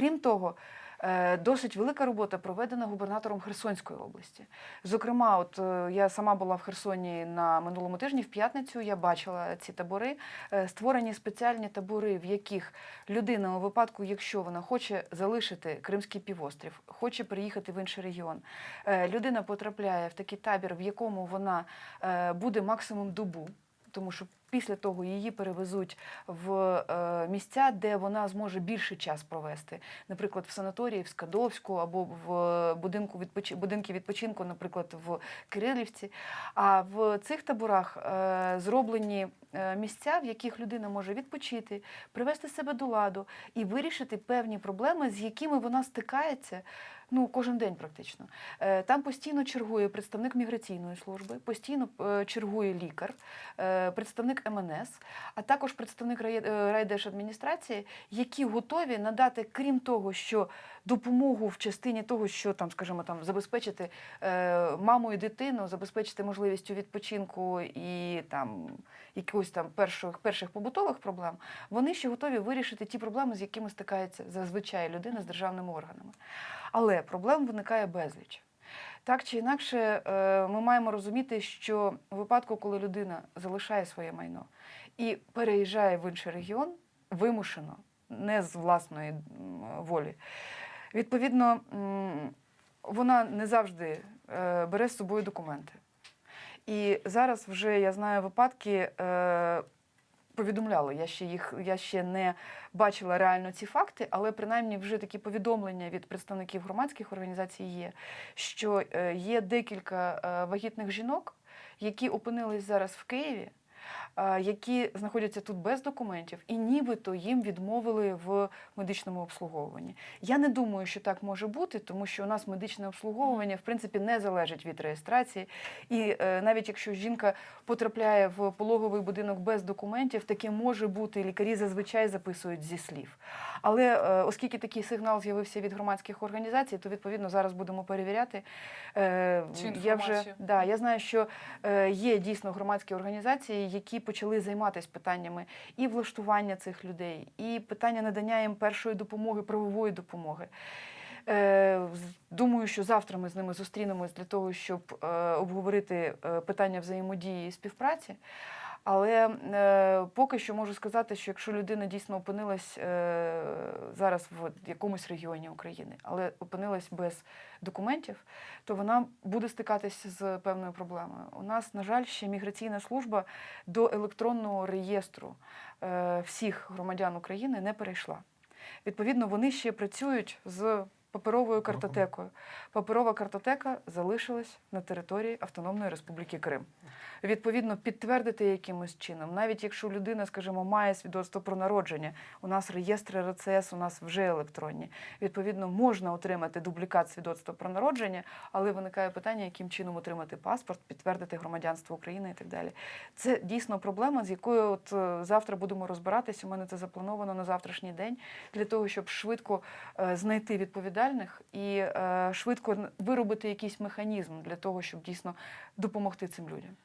Крім того, е, досить велика робота проведена губернатором Херсонської області. Зокрема, от е, я сама була в Херсоні на минулому тижні, в п'ятницю я бачила ці табори. Е, Створені спеціальні табори, в яких людина у випадку, якщо вона хоче залишити Кримський півострів, хоче переїхати в інший регіон, людина потрапляє в такий табір, в якому вона буде максимум добу. Тому що після того її перевезуть в місця, де вона зможе більше час провести, наприклад, в санаторії в Скадовську або в будинку відпоч... будинки відпочинку, наприклад, в Кирилівці. А в цих таборах е, зроблені е, місця, в яких людина може відпочити, привести себе до ладу і вирішити певні проблеми, з якими вона стикається ну, кожен день практично. Е, Там постійно чергує представник міграційної служби, постійно е, чергує лікар, е, представник МНС, а також представник рай- райдержадміністрації, які готові надати, крім того, що допомогу в частині того, що там, скажімо, там забезпечити маму і дитину, забезпечити можливістю відпочинку і там якихось там перших, перших побутових проблем, вони ще готові вирішити ті проблеми, з якими стикається зазвичай людина з державними органами. Але проблем виникає безліч. Так чи інакше, е, ми маємо розуміти, що у випадку, коли людина залишає своє майно і переїжджає в інший регіон, вимушено, не з власної волі, відповідно, вона не завжди е, бере з собою документи. І зараз вже я знаю випадки. Повідомляли, я ще їх я ще не бачила реально ці факти, але принаймні вже такі повідомлення від представників громадських організацій є, що е, є декілька е, вагітних жінок, які опинились зараз в Києві, які знаходяться тут без документів, і нібито їм відмовили в медичному обслуговуванні. Я не думаю, що так може бути, тому що у нас медичне обслуговування в принципі не залежить від реєстрації. І е, навіть якщо жінка потрапляє в пологовий будинок без документів, таке може бути. Лікарі зазвичай записують зі слів. Але е, оскільки такий сигнал з'явився від громадських організацій, то відповідно зараз будемо перевіряти. Е, Цю я вже да, я знаю, що е, є дійсно громадські організації, які почали займатися питаннями і влаштування цих людей, і питання надання їм першої допомоги, правової допомоги. Е, Думаю, що завтра ми з ними зустрінемось для того, щоб е, обговорити е, питання взаємодії і співпраці. Але е, поки що можу сказати, що якщо людина дійсно опинилась е, зараз в якомусь регіоні України, але опинилась без документів, то вона буде стикатися з певною проблемою. У нас, на жаль, ще міграційна служба до електронного реєстру е, всіх громадян України не перейшла. Відповідно, вони ще працюють з паперовою картотекою. Паперова картотека залишилась на території Автономної Республіки Крим. Відповідно, підтвердити якимось чином, навіть якщо людина, скажімо, має свідоцтво про народження, у нас реєстри РЦС у нас вже електронні. Відповідно, можна отримати дублікат свідоцтва про народження, але виникає питання, яким чином отримати паспорт, підтвердити громадянство України і так далі. Це дійсно проблема, з якою от е, завтра будемо розбиратись. У мене це заплановано на завтрашній день для того, щоб швидко е, знайти відповідальних і е, швидко виробити якийсь механізм для того, щоб дійсно допомогти цим людям.